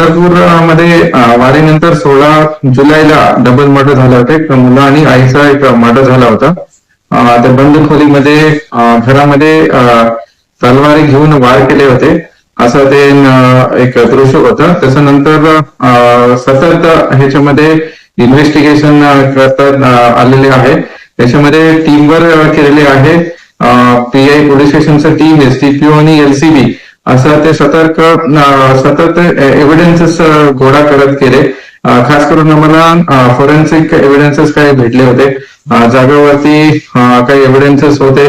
पंढरपूरमध्ये वारीनंतर सोळा जुलैला डबल मर्डर झाले होते. एक मुलं आणि आईचा एक मर्डर झाला होता. त्या बंद खोलीमध्ये घरामध्ये तलवारी घेऊन वार केले होते. असं ते एक दृश्य होतं. त्याच्यानंतर सतत ह्याच्यामध्ये इन्व्हेस्टिगेशन करता आलेले आहे. त्याच्यामध्ये टीमवर केलेले आहे. पी आय पोलीस स्टेशनचं टीम एस टी पी आणि एलसीबी असं ते सतर्क सतत एव्हिडन्सेस गोळा करत गेले खास करून आम्हाला फॉरेन्सिक एव्हिडन्सेस काही भेटले होते. जागेवरती काही एव्हिडन्सेस होते.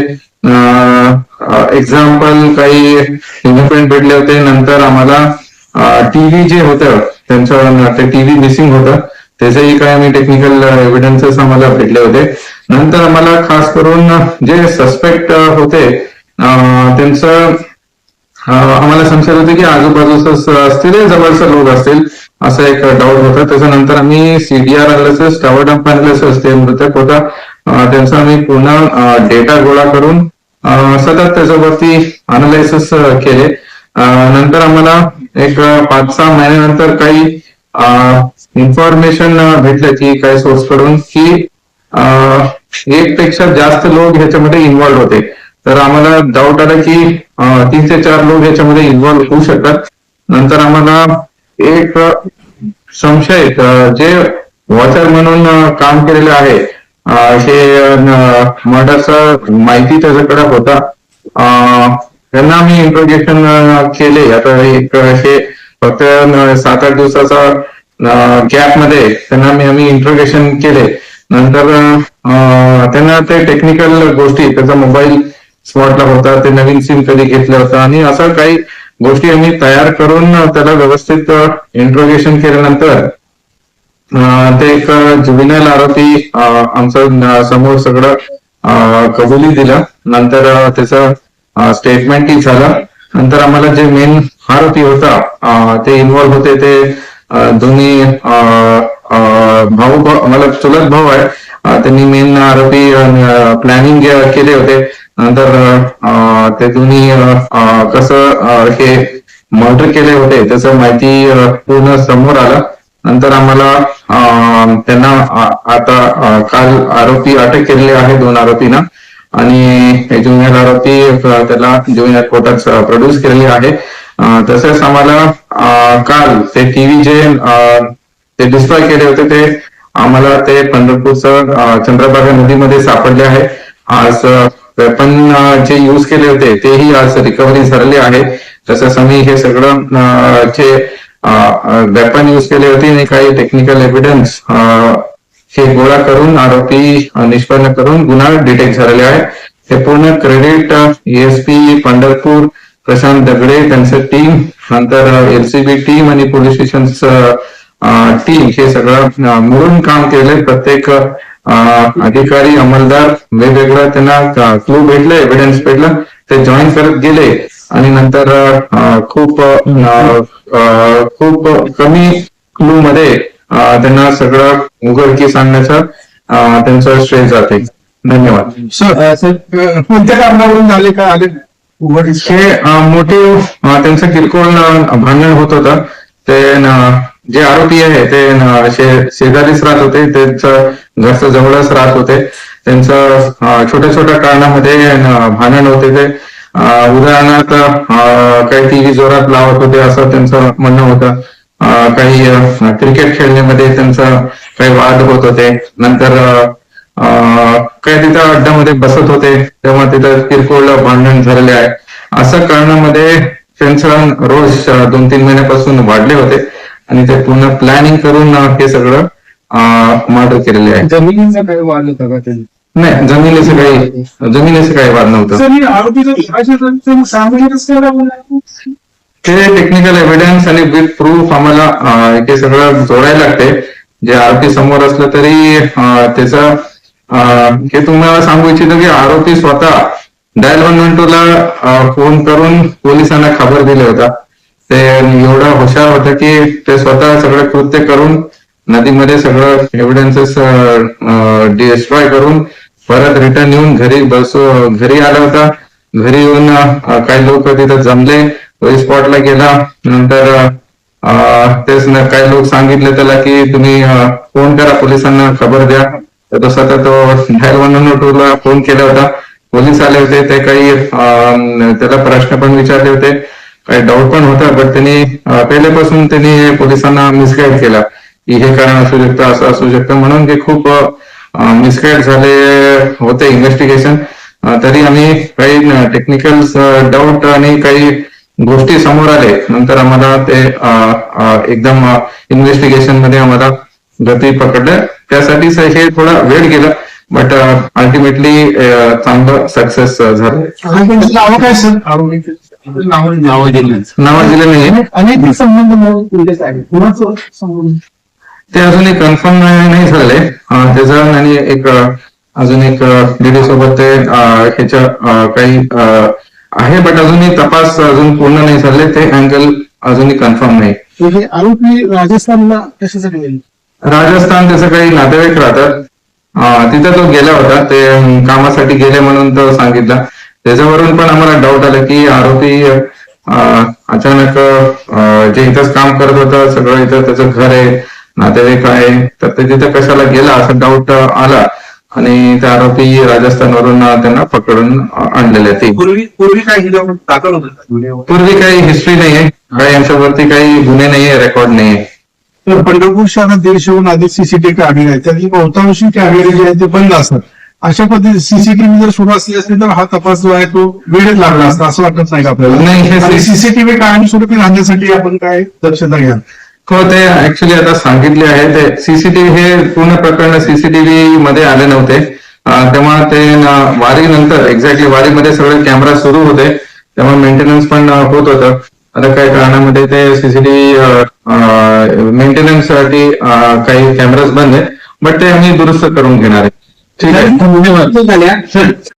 एक्झाम्पल काही फिंगरप्रिंट भेटले होते. नंतर आम्हाला टीव्ही जे होतं त्यांचं ते टीव्ही मिसिंग होतं. त्याचेही काही आम्ही टेक्निकल एव्हिडन्सेस आम्हाला भेटले होते. नंतर आम्हाला खास करून जे सस्पेक्ट होते त्यांचं आम्हाला संशय होते की आजूबाजूचं असतील या लोक असतील असा एक डाऊट होता. त्याच्यानंतर आम्ही CDR analysis tower dump analysis ते मृतक होता त्यांचा आम्ही पूर्ण डेटा गोळा करून सतत त्याच्यावरती अनालिसिस केले. नंतर आम्हाला एक पाच सहा महिन्यानंतर काही इन्फॉर्मेशन भेटलं की काही सोर्सकडून की एक पेक्षा जास्त लोक ह्याच्यामध्ये इन्व्हॉल्व्ह होते. तर आम्हाला डाऊट आला की तीन ते चार लोक याच्यामध्ये इन्व्हॉल्व्ह होऊ शकतात. नंतर आम्हाला एक संशय जे वॉचर म्हणून काम केलेलं आहे अं, हे मर्डरचा माहिती त्याच्याकडे होता. त्यांना आम्ही इंट्रोजेक्शन केले. आता एक हे फक्त सात आठ दिवसाचा गॅपमध्ये त्यांना आम्ही आम्ही इंट्रोगेशन केले. नंतर त्यांना ते टेक्निकल गोष्टी त्याचा मोबाईल स्पॉटला होता ते नवीन सिम कधी घेतलं होतं. आणि असं काही गोष्टी आम्ही तयार करून त्याला व्यवस्थित इंट्रोगेशन केल्यानंतर ते एक जुबिनाल आरोपी आमचं समोर सगळं कबुली दिलं. नंतर त्याचा त्याचं स्टेटमेंटही झालं. नंतर आम्हाला जे मेन आरोपी होता ते इन्व्हॉल्व होते ते दोन्ही भाऊ मला चुलत भाऊ आहे. त्यांनी मेन आरोपी प्लॅनिंग केले होते. नंतर ते तुम्ही कसं हे मर्डर केले होते त्याचं माहिती पूर्ण समोर आलं. नंतर आम्हाला त्यांना आता काल आरोपी अटक केलेले आहे दोन आरोपींना. आणि ज्युनियर आरोपी त्याला ज्युनियर कोर्टात प्रोड्यूस केलेले आहे. तसेच आम्हाला काल ते टीव्ही जे ते डिस्ट्रॉय केले होते ते आम्हाला ते पंढरपूरचं चंद्रभागा नदीमध्ये सापडले आहे. आज वेपन uh, जे यूज केले होते तेही आज रिकव्हरी झालेले आहे. तसंच आम्ही हे सगळं uh, जे uh, वेपन युज केले होते आणि काही टेक्निकल एव्हिडन्स हे गोळा करून आरोपी निष्पन्न करून गुन्हा डिटेक्ट झालेले आहे. हे पूर्ण क्रेडिट एसपी पंढरपूर प्रशांत दगडे त्यांचं टीम नंतर एलसीबी टीम आणि पोलीस स्टेशन टीम हे सगळं मिळून काम केले प्रत्येक अधिकारी अंमलदार वेगवेगळं त्यांना क्लू भेटले एव्हिडन्स भेटलं ते जॉईन करत गेले. आणि नंतर खूप खूप कमी क्लू मध्ये त्यांना सगळं उघडकीस आणण्याचं अं, त्यांचं श्रेय जाते. धन्यवाद. सर सर कोणत्या कारणावरून झाले का आले हे मोटिव्ह त्यांचं किरकोळ भांडण होत होतं. ते न- जे आरोपी आहे ते शेजारीच राहत होते त्यांचं घरचं जवळच राहत होते. त्यांचं छोट्या छोट्या कारणामध्ये भांडण होते ते. उदाहरणार्थ अं, काही टीव्ही जोरात लावत होते असं त्यांचं म्हणणं होतं. काही क्रिकेट खेळण्यामध्ये त्यांचं काही वाद होत होते. नंतर काही तिथं अड्ड्यामध्ये बसत होते तेव्हा तिथं किरकोळ भांडण झालेले आहे. असं कारणामध्ये त्यांचं रोज दोन तीन महिन्यापासून वाढले होते. आणि ते पूर्ण प्लॅनिंग करून हे सगळं मर्डर केलेले आहे. जमिनीचा काही वाद होता का त्यांनी? नाही जमिनीचं काही जमिनीचं काही वाद नव्हतं. ते टेक्निकल एव्हिडन्स आणि विथ प्रूफ आम्हाला हे सगळं जोडायला लागते. जे आरोपी समोर असलं तरी त्याचं हे तुम्हाला सांगू इच्छितो की आरोपी स्वतः डायल वन वन ला फोन करून पोलिसांना खबर दिले होता. ते एवढं हुशार होतं की ते स्वतः सगळं कृत्य करून नदीमध्ये सगळं एव्हिडन्सेस डिस्ट्रॉय करून परत रिटर्न येऊन घरी बसू घरी आला होता. घरी येऊन काही लोक तिथं जमले. स्पॉटला गेला. नंतर तेच ना काही लोक सांगितले त्याला की तुम्ही फोन करा पोलिसांना खबर द्या. तर तो स्वतः तो डायल वन टू ला फोन केला होता. पोलीस आले होते ते काही त्याला प्रश्न पण विचारले होते. काही डाऊट पण होता बट त्यांनी पहिल्यापासून त्यांनी पोलिसांना मिसगाईड केला की हे कारण असू शकतं असं असू शकतं. म्हणून ते खूप मिसगाईड झाले होते इन्व्हेस्टिगेशन तरी आम्ही काही टेक्निकल डाऊट आणि काही गोष्टी समोर आले. नंतर आम्हाला ते एकदम इन्व्हेस्टिगेशनमध्ये आम्हाला गती पकडलं. त्यासाठीच हे थोडा वेळ गेला बट अल्टिमेटली चांगलं सक्सेस झालं. नावं दिली नाव दिलं नाहीये अनेक संबंध ते अजूनही कन्फर्म नाही झाले त्याचं आणि एक अजून एक लेडी सोबत ते ह्याच्या काही आहे बट अजूनही तपास अजून पूर्ण नाही झाले. ते अँगल अजूनही कन्फर्म नाही. हे आरोपी राजस्थानला कशासाठी राजस्थान त्याचं काही नातेवाईक राहतात. तिथे तो गेला होता. ते कामासाठी गेले म्हणून तो सांगितलं. त्याच्यावरून पण आम्हाला डाऊट आला की आरोपी अचानक जे इथंच काम करत होतं सगळं इथं त्याचं घर आहे नातेवाईक आहे तर ते तिथे कशाला गेला असा डाऊट आला. आणि ते आरोपी राजस्थानवरून त्यांना पकडून आणलेले ते. पूर्वी पूर्वी काय हिच्यावर दाखल होतं पूर्वी काही हिस्ट्री नाहीये. काही यांच्यावरती काही गुन्हे नाहीये रेकॉर्ड नाहीये. तर पंढरपूर शहरात दीडशेहून अधिक सीसीटीव्ही कॅमेरे आहेत. त्यातली बहुतांशी कॅमेरे जे आहेत ते बंद असतात. अशा पद्धती सीसीटीव्ही जर सुरू असली असली तर हा तपास जो आहे तो वेळेत लागला असता असं वाटत नाही का नाही, हे आपल्याला सीसीटीव्ही कायमस्वरूपी राहण्यासाठी आपण काय दक्षता घ्या. हो ते ऍक्च्युली आता सांगितले आहे. ते सीसीटीव्ही हे पूर्ण प्रकरण सीसीटीव्ही मध्ये आले नव्हते. तेव्हा ते न- वारीनंतर एक्झॅक्टली वारीमध्ये सगळे कॅमेरा सुरू होते. तेव्हा मेंटेनन्स पण होत होतं. आता काही कारणामध्ये ते सीसीटीव्ही मेंटेनन्ससाठी काही कॅमेराज बंद आहेत. बट ते आम्ही दुरुस्त करून घेणार आहे. ठीक आहे धन्यवाद